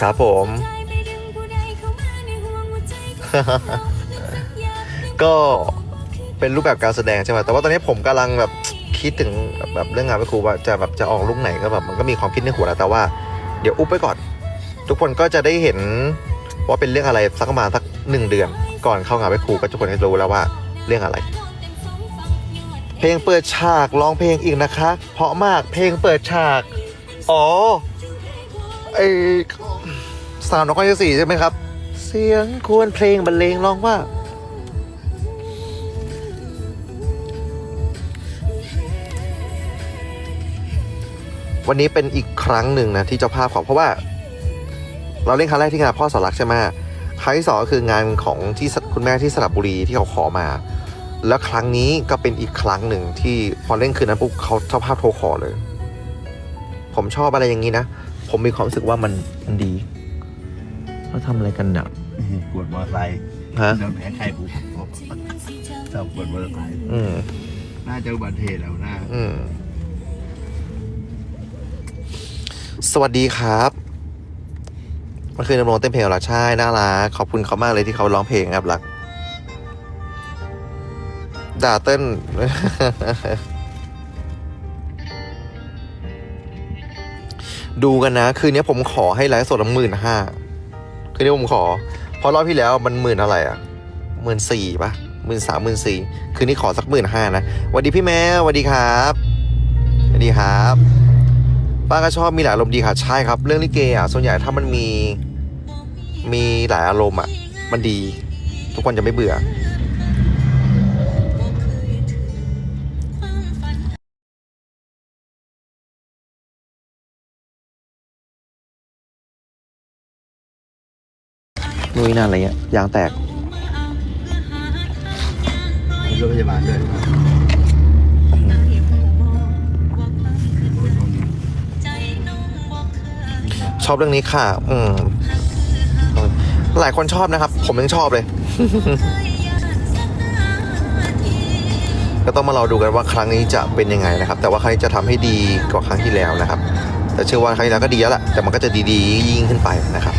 ครับผม ก็เป็นรูปแบบการแสดงใช่ไหมแต่ว่าตอนนี้ผมกำลังแบบคิดถึงแบบเรื่องงานพระครูว่าจะแบบจะออกลุกไหนก็แบบมันก็มีความคิดในหัวแล้วแต่ว่าเดี๋ยวอุบไปก่อน ทุกคนก็จะได้เห็นว่าเป็นเรื่องอะไรสักประมาณสักหนึ่งเดือน ก่อนเข้างานพระครูก็ทุกคนจะรู้แล้วว่าเรื่องอะไร เพลงเปิดฉากร้องเพลงอีกนะคะ เพราะมากเพลงเปิดฉาก อ๋อไอ สาวนครชัยศรีใช่ไหมครับ เสียงควรเพลงบรรเลงร้องว่า วันนี้เป็นอีกครั้งหนึ่งนะที่เจ้าภาพของเพราะว่า เราเล่นครั้งแรกที่งานพ่อสอนรักใช่ไหมครั้งที่สองก็คืองานของที่คุณแม่ที่สระบุรีที่เขาขอมา แล้วครั้งนี้ก็เป็นอีกครั้งหนึ่งที่พอเล่นคืนนั้นปุ๊บเขาเจ้าภาพโทรขอเลย ผมชอบอะไรอย่างนี้นะ ผมมีความรู้สึกว่ามันมันดี เขาทำอะไรกันเนี่ยปวดมอเตอร์ไซค์ฮะ โดนแผลไข้ปุ๊บชอบปวดมอเตอร์ไซค์อืม น่าจะอุบัติเหตุแล้วนะอืม สวัสดีครับเมื่อคืนดำรงเต้นเพลงเหรอใช่น่ารักขอบคุณเขามากเลยที่เขาร้องเพลงครับรักด่าเต้น ดูกันนะ คืนนี้ผมขอให้ไลฟ์สดหมื่นห้า คืนนี้ผมขอ เพราะรอบที่แล้วมันหมื่นอะไรอะหมื่นสี่ปะหมื่นสามหมื่นสี่คืนนี้ขอสักหมื่นห้านะสวัสดีพี่แม่สวัสดีครับสวัสดีครับป้าก็ชอบมีหลายอารมณ์ดีค่ะใช่ครับ เรื่องลิเกอะส่วนใหญ่ถ้ามันมีมีหลายอารมณ์อะ มันดี ทุกคนจะไม่เบื่อ นุ้ยนานอะไรเงี้ยยางแตกมีรถพยาบาลด้วยชอบเรื่องนี้ค่ะ อืม หลายคนชอบนะครับ ผมยังชอบเลย ก็ต้องมารอดูกันว่าครั้งนี้จะเป็นยังไงนะครับ แต่ว่าครั้งนี้จะทำให้ดีกว่าครั้งที่แล้วนะครับ แต่เชื่อว่าครั้งที่แล้วก็ดีแล้วแหละแต่มันก็จะดีๆยิ่งขึ้นไปนะครับ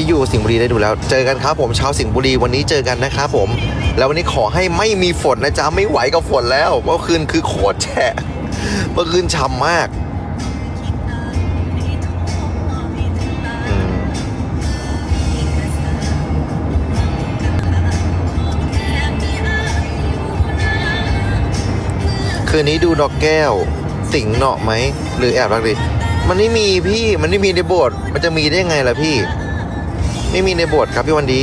พี่อยู่สิงห์บุรีได้ดูแล้ว เจอกันครับผมชาวสิงห์บุรีวันนี้เจอกันนะครับผม แล้ววันนี้ขอให้ไม่มีฝนนะจ๊ะไม่ไหวกับฝนแล้วเมื่อคืนคือโคตรแฉะเมื่อคืนช่ำมากคืนนี้ดูดอกแก้ว สิงเหนาะไหม หรือแอบรักดิมันไม่มีพี่มันไม่มีในโบทมันจะมีได้ไงล่ะพี่ ไม่มีในบทครับพี่วันดี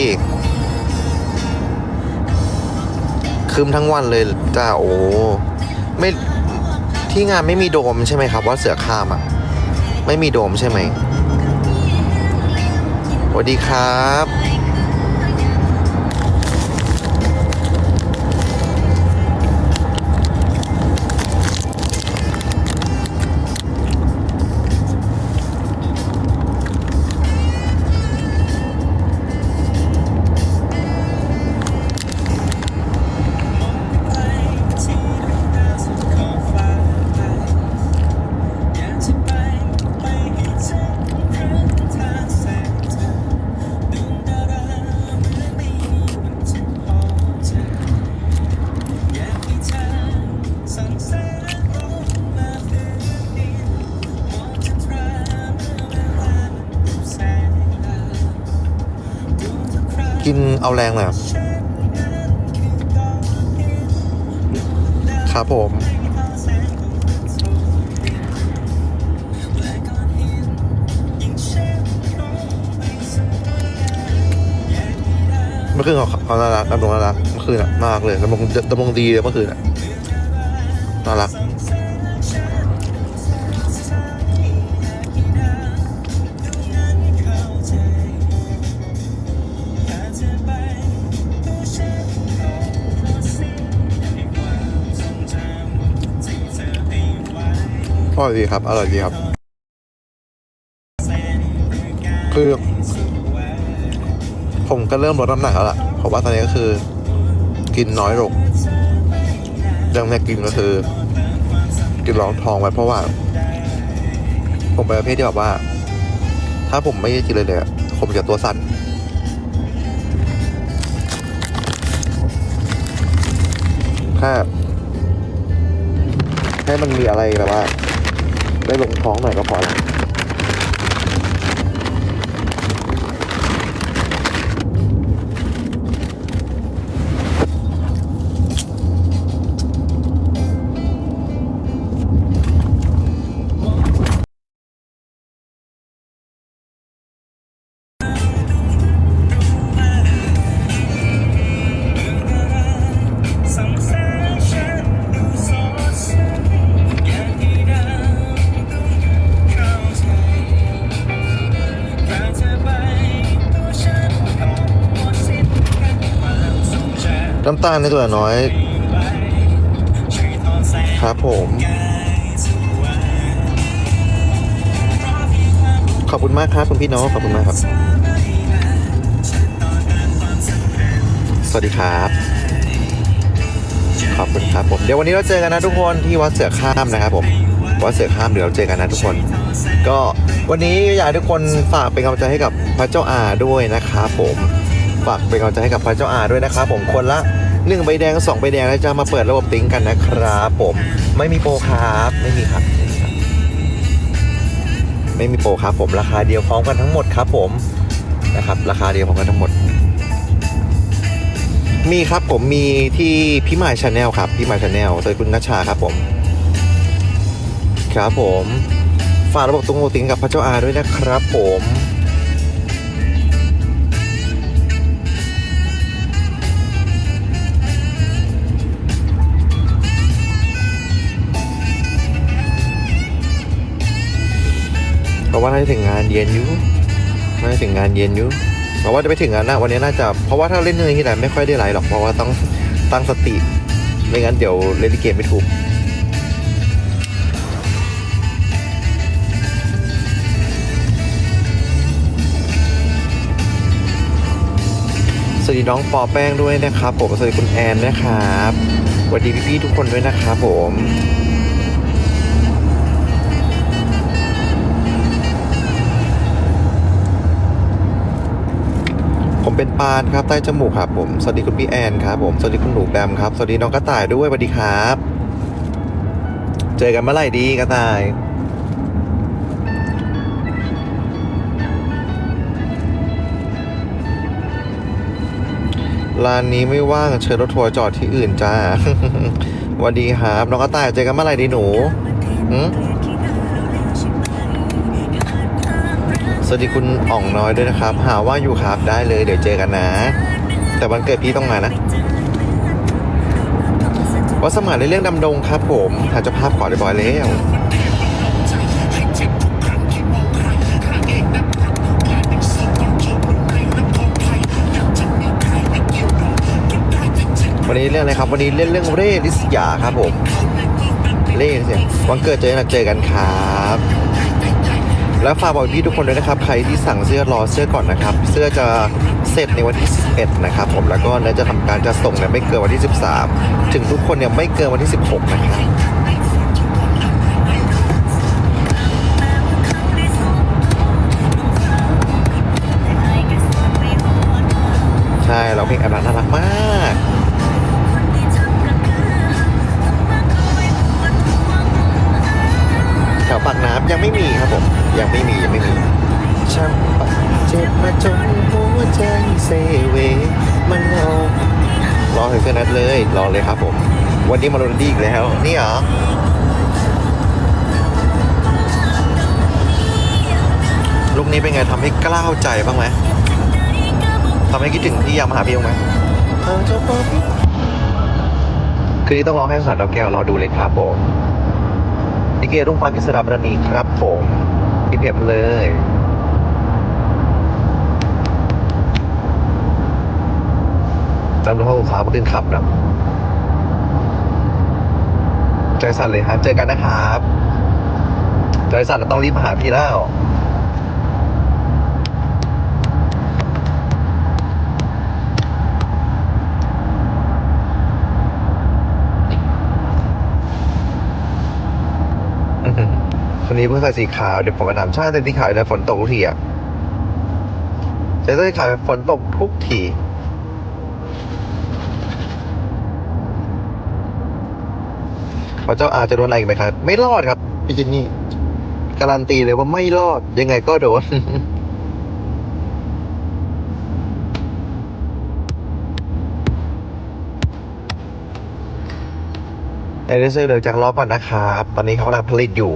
คืมทั้งวันเลยจ้าโอ้ไม่ที่งานไม่มีโดมใช่ไหมครับว่าเสือข้ามอะ ไม่มีโดมใช่ไหมสวัสดีครับ เอาแรงหน่อยครับผม เมื่อคืนเขาเขาน่ารักดำรงน่ารักเมื่อคืนอะน่ารักเลยดำรงดำรงดีเลยเมื่อคืนอะน่ารัก อร่อยดีครับ อร่อยดีครับ คือ ผมก็เริ่มลดน้ำหนักแล้วล่ะเพราะว่าตอนนี้ก็คือ กินน้อยลงเรื่องแม่กินก็คือ กินรองทองไว้เพราะว่า ผมเป็นประเภทที่แบบว่า ถ้าผมไม่กินเลยเลยอะผมจะตัวสั่นถ้าให้มันมีอะไรแบบว่า ได้ลงท้องหน่อยก็พอแล้ว ตาลในตัวน้อย ครับผม ขอบคุณมากครับคุณพี่น้องขอบคุณมากครับสวัสวัสดีครับ ขอบคุณครับผม เดี๋ยววันนี้เราเจอกันนะทุกคนที่วัดเสือข้ามนะครับผมวัดเสือข้ามเดี๋ยวเราเจอกันนะทุกคน ก็วันนี้อยากให้ทุกคนฝากเป็นกำลังใจให้กับพระเจ้าอาด้วยนะครับผมฝากเป็นกำลังใจให้กับพระเจ้าอาด้วยนะครับผมคนละ หนึ่งใบแดงสองใบแดงแล้วจะมาเปิดระบบติ้งกันนะครับผมไม่มีโปรครับไม่มีครับ ไม่มีโปรครับผมราคาเดียวพร้อมกันทั้งหมดครับผมนะครับ ราคาเดียวพร้อมกันทั้งหมด มีครับผมมีที่พี่หมายชาแนลครับพี่หมายชาแนลโดยคุณนัชชาครับผม ครับผมฝากระบบตรงโมติงกับพระเจ้าอาด้วยนะครับผม เพราะว่าน่าจะถึงงานเย็นอยู่น่าจะถึงงานเย็นอยู่เพราะว่าจะไปถึงงานนะวันนี้น่าจะเพราะว่าถ้าเล่นเนยที่ไหนไม่ค่อยได้ไลฟ์หรอกเพราะว่าต้องตั้งสติไม่งั้นเดี๋ยวเล่นเกมไม่ถูกสวัสดีน้องปอแป้งด้วยนะครับผมสวัสดีคุณแอนนะครับสวัสดีพี่ๆทุกคนด้วยนะครับผม เป็นปานครับใต้จมูกครับผมสวัสดีคุณพี่แอนครับผมสวัสดีคุณหนูแบมครับสวัสดีน้องกระต่ายด้วยสวัสดีครับ เจอกันเมื่อไหร่ดีกระต่ายร้านนี้ไม่ว่างเชิญรถทัวร์จอดที่อื่นจ้าสวัสดีครับน้องกระต่ายเจอกันเมื่อไหร่ดีหนูหืม สวัสดีคุณอ่องน้อยด้วยนะครับ หาว่าอยู่ครับได้เลย เดี๋ยวเจอกันนะ แต่วันเกิดพี่ต้องมานะวัดสมานในเรื่องดำดงครับ ผมถ่ายเจ้าภาพขอเรียบร้อยแล้ววันนี้เรื่องอะไรครับ วันนี้เล่นเรื่องเร่ลิสยาครับผม เร่ลิสยวันเกิดเจอกันเจอกันครับ แล้วฝากบอกพี่ทุกคนด้วยนะครับ ใครที่สั่งเสื้อรอเสื้อก่อนนะครับ เสื้อจะเสร็จในวันที่ 11 นะครับผมแล้วก็เนื้อจะทำการจะส่งเนี่ยไม่เกินวันที่ 13 ถึงทุกคนเนี่ยไม่เกินวันที่ 16 นะครับใช่เราเพลงอันนั้นน่ารักมาก ยังไม่มีครับผม ยังไม่มียังไม่มีช้ำปากเจ็บมาจนหัวใจเซเวมันเอารอถึงเส้นนัดเลยรอเลยครับผม วันนี้มาโรดีอีกแล้ว นี่เหรอลูกนี้เป็นไงทำให้กล้าวใจบ้างไหมทำให้คิดถึงพี่อยากมาหาพี่บ้างไหมคืนนี้ต้องร้องให้สารดอกแก้วรอดูเลยครับผมิเกรุ่งฟ้ากิศดาบรณีครับผมพี่เพียบเลยจำรถลูกค้าขึ้นขับนะใจสั่นเลยครับ เจอกันนะครับ ใจสั่นแล้วต้องรีบหาพี่แล้วอื้อหือ วันนี้ เพิ่งใส่สีขาวเดี๋ยวผมมาถามชาติใส่สีขาวแต่ฝนตกทุกทีอะใส่เสื้อสีขาวฝนตกทุกทีพระเจ้าอาจะโดนอะไรอีกไหมครับ ไม่รอดครับพี่จินนี่การันตีเลยว่าไม่รอดยังไงก็โดนเอเดเซอร์เลยวจากรอก่อนนะครับ ตอนนี้เขากำลังผลิตอยู่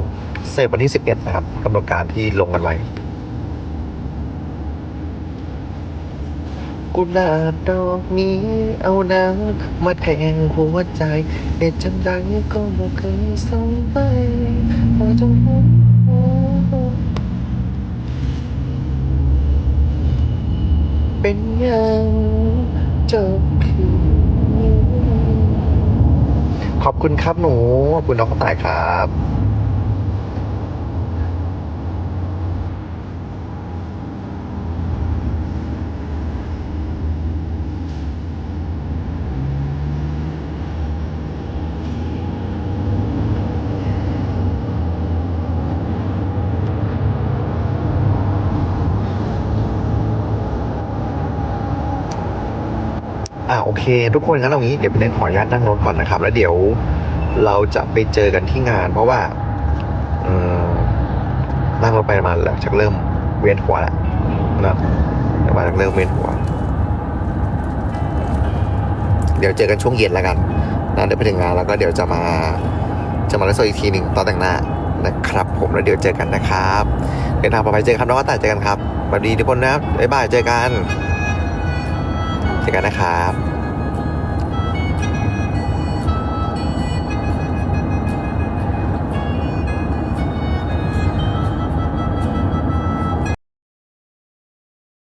เสร็จวันที่ 11 นะครับกำหนดการที่ลงกันไว้กุหลาบดอกนี้เอาน้ำมาแทงหัวใจเหตุจังใดก็ไม่เคยสงไปพอจงหัวเป็นยังจบคืนขอบคุณครับหนู ขอบคุณน้องกระต่ายครับ อ่าโอเค ทุกคนงั้นเอางี้เดี๋ยวเน้นขออนุญาตนั่งรถก่อนนะครับ แล้วเดี๋ยวเราจะไปเจอกันที่งาน เพราะว่าอืมนั่งรถไปมาแล้วชักเริ่มเวียนหัวแล้วนะมาชักเริ่มเวียนหัว เดี๋ยวเจอกันช่วงเย็นแล้วกันนะเดี๋ยวไปถึงงานแล้วก็เดี๋ยวจะมาจะมาเล่นโซอีกทีหนึ่งตอนแต่งหน้านะครับ ผมแล้วเดี๋ยวเจอกันนะครับเดินทางปลอดภัยเจอกันครับน้องกระต่าเจอกันครับสวัสดีทุกคนนะครับบ๊ายบายเจอกัน จอกันนะครับ